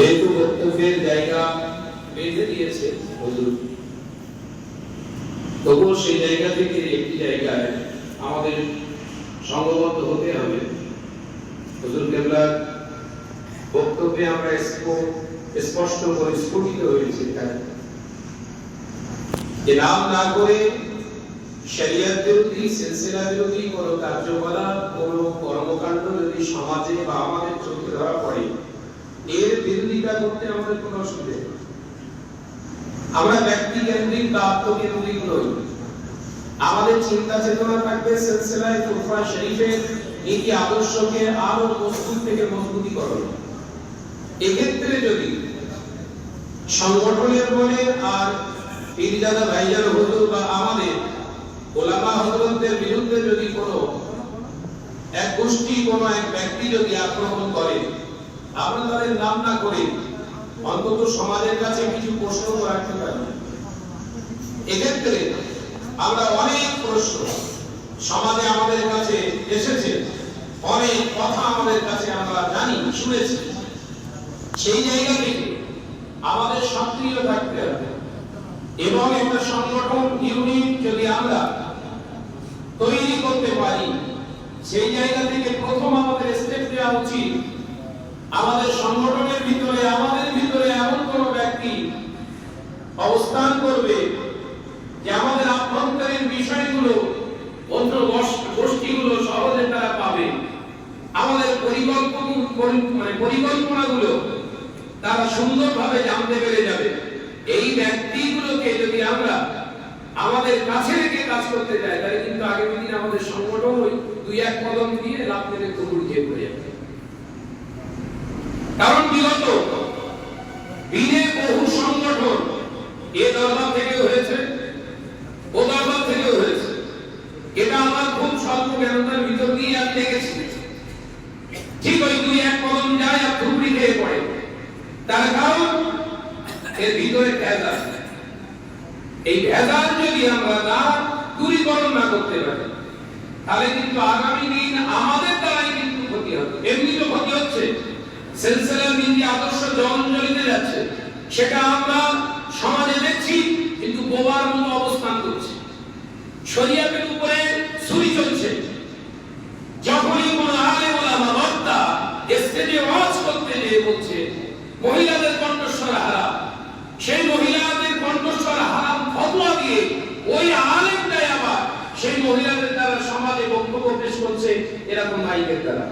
যেহেতু বক্তব্যের জায়গা বেঁধে দিয়েছে। হুজুর তবুও সেই জায়গা থেকে একটি জায়গায় আমাদের সংঘবদ্ধ হতে হবে। হুজুর কেবলার বক্তব্যে আমরা স্প- স্পষ্ট করে স্ফুটিত হয়েছে যে নাম না করে শরিয়ত বিরোধী সিলসিলা বিরোধী কোন কার্যকলাপ কোন কর্মকাণ্ড যদি সমাজে বা আমাদের চোখে ধরা পড়ে এর বিরোধিতা করতে আমাদের কোনো অসুবিধা আমরা ব্যক্তি কেন্দ্রিক বা আত্মকেন্দ্রিক নই। আমাদের চিন্তা চেতনা থাকবে, সিলসিলায় তুফা শরীফের নীতি আদর্শকে আরও মজবুত থেকে মজবুতিকরণ। এক্ষেত্রে যদি সংগঠনের বলে আর পীরজাদা ভাইজান হুজুর বা আমাদের ওলামা হযরতদের বিরুদ্ধে যদি কোনো এক গোষ্ঠী, কোনো এক ব্যক্তি যদি আক্রমণ করে আমরা তাদের নাম না করে অন্তত সমাজের কাছে কিছু প্রশ্ন রাখতে পারি। এক্ষেত্রে আমরা অনেক প্রশ্ন সমাজে আমাদের কাছে এসেছে, অনেক কথা আমাদের কাছে আমরা জানি, শুনেছি। সেই জায়গা থেকে আমাদের সক্রিয় থাকতে হবে এবং একটা সংগঠন, ইউনিট যদি আমরা তৈরি করতে পারি, সেই জায়গা থেকে প্রথম আমাদের স্টেপ নেওয়া উচিত আমাদের সংগঠনের ভিতরে, আমাদের ভিতরে এমন কোন ব্যক্তি অবস্থান করবে যে আমাদের আভ্যন্তরীণ বিষয়গুলো অন্য গোষ্ঠ- গোষ্ঠীগুলো সহজে তারা পাবে। আমাদের পরিকল্পনা পরি- মানে পরিকল্পনাগুলো তারা সুন্দরভাবে জানতে পেরে যাবে। এই ব্যক্তিগুলোকে যদি আমরা আমাদের কাছে রেখে কাজ করতে যাই, তাহলে কিন্তু আগামী দিন আমাদের সংগঠন ওই দুই এক কদম দিয়ে মেরে কুকুর খেয়ে পড়ে যাবে কারণ বিগত দিনে বহু সংগঠন এ দরবার থেকে হয়েছে ও দরবার থেকে হয়েছে এটা আমার ভিতর দিয়ে আমি দেখেছি ঠিক ওই দুই এক কদম যায় আর ধুবড়ি খেয়ে পড়ে। তার কারণ, এর ভিতরে ভেজাল। এই ভেজাল যদি আমরা না দূরীকরণ না করতে পারি, তাহলে কিন্তু আগামী দিন আমাদের দ্বারাই কিন্তু ক্ষতি হবে। এমনি তো ক্ষতি হচ্ছে। সিলসিলার নীতি আদর্শ জলঞ্জলিতে যাচ্ছে, সেটা আমরা সমাজে দেখছি, কিন্তু বোবার মতো অবস্থান করছি। শরিয়াতের উপরে ছুরি চলছে। যখনই কোন আলেম ওলামা বক্তা স্টেজে ওয়াজ করতে যেয়ে বলছে, মহিলাদের কণ্ঠস্বর হারাম। সেই মহিলাদের কণ্ঠস্বর হারাম ফতোয়া দিয়ে ওই আলেমটাই আবার সেই মহিলাদের দ্বারা সমাজে বক্তব্য পেশ করছে এরকম নায়িকের দ্বারা।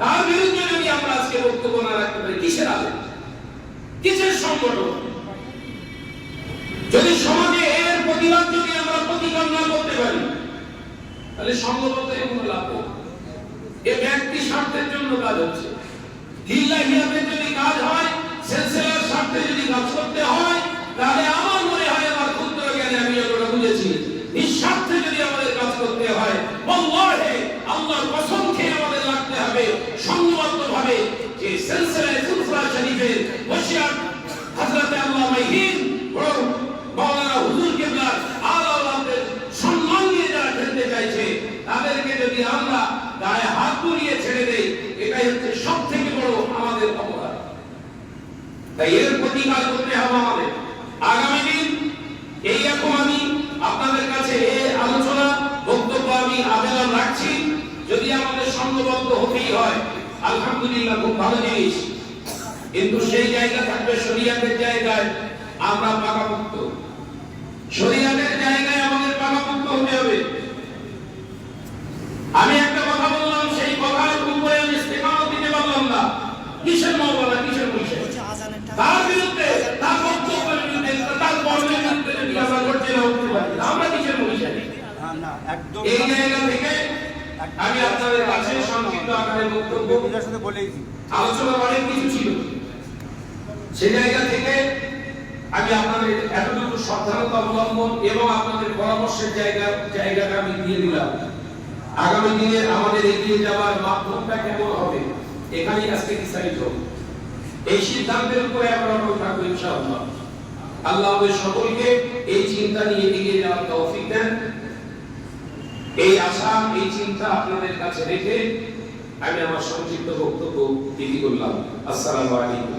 তার বিরুদ্ধে যদি আমরা আজকে বক্তব্য না রাখতে পারি। কিসের আলেম? কিসের সংগঠন? তাহলে সংগঠন কোনো লাভ এ ব্যক্তি স্বার্থের জন্য কাজ হচ্ছে। লিল্লাহিয়াতের যদি কাজ হয়, সিলসিলার স্বার্থে যদি কাজ করতে হয়, তাহলে আমার মনে হয় আমার ক্ষুদ্র জ্ঞানে আমি যতটা বুঝেছি। নিঃস্বার্থে যদি আমাদের কাজ করতে হয়, আল্লাহে আল্লাহর কসম খেয়ে আমাদের লাগতে হবে সংযুক্ত ভাবে যে সিলসিলায় সুলফা শরীফের বসিয়ার যদি আমরা গায়ে হাত বুলিয়ে ছেড়ে দেই, এটাই হচ্ছে সব থেকে বড় আমাদের অপরাধ। তাই এর প্রতিকার করতে হবে আমাদের। আগামী দিন এই রকম আমি আপনাদের কাছে এই আলোচনা, বক্তব্য আমি আবেদন রাখছি। যদি আমাদের সংঘবদ্ধ হতেই হয়, আলহামদুলিল্লাহ খুব ভালো জিনিস। কিন্তু সেই জায়গা থাকবে শরিয়াতের জায়গায়, আমরা পাকাপোক্ত। শরিয়াতের জায়গায় আমাদের পাকাপোক্ত হতে হবে আমি একটা কথা বললাম সেই কথার উপরে আমি ইস্তেকামত দিতে পারলাম না কিসের মাওলানা কিসের মুর্শিদ তার বিরুদ্ধে তার বক্তব্যের বিরুদ্ধে তার কর্মের বিরুদ্ধে যদি আমরা পারি আমরা কিসের একদম এই জায়গা থেকে আমি আপনাদের কাছে সংক্ষিপ্ত আকারে বক্তব্য আলোচনা অনেক কিছু ছিল। সে জায়গা থেকে আমি আপনাদের এতটুকু সাবধানতা অবলম্বন এবং আপনাদের পরামর্শের জায়গা জায়গাটা আমি দিয়ে দিলাম। আগামী দিনে আমাদের এগিয়ে যাওয়ার মাধ্যমটা কেমন হবে? এখানেই আজকে ডিসাইড এই সিদ্ধান্তের উপরে আমরা অটল থাকব ইনশাআল্লাহ। আল্লাহ আমাদের সকলকে এই চিন্তা নিয়ে এগিয়ে যাওয়ার তৌফিক দেন। এই আশা, এই চিন্তা আপনাদের কাছে রেখে আমি আমার সংক্ষিপ্ত বক্তব্য দিদি করলাম। আসসালামু আলাইকুম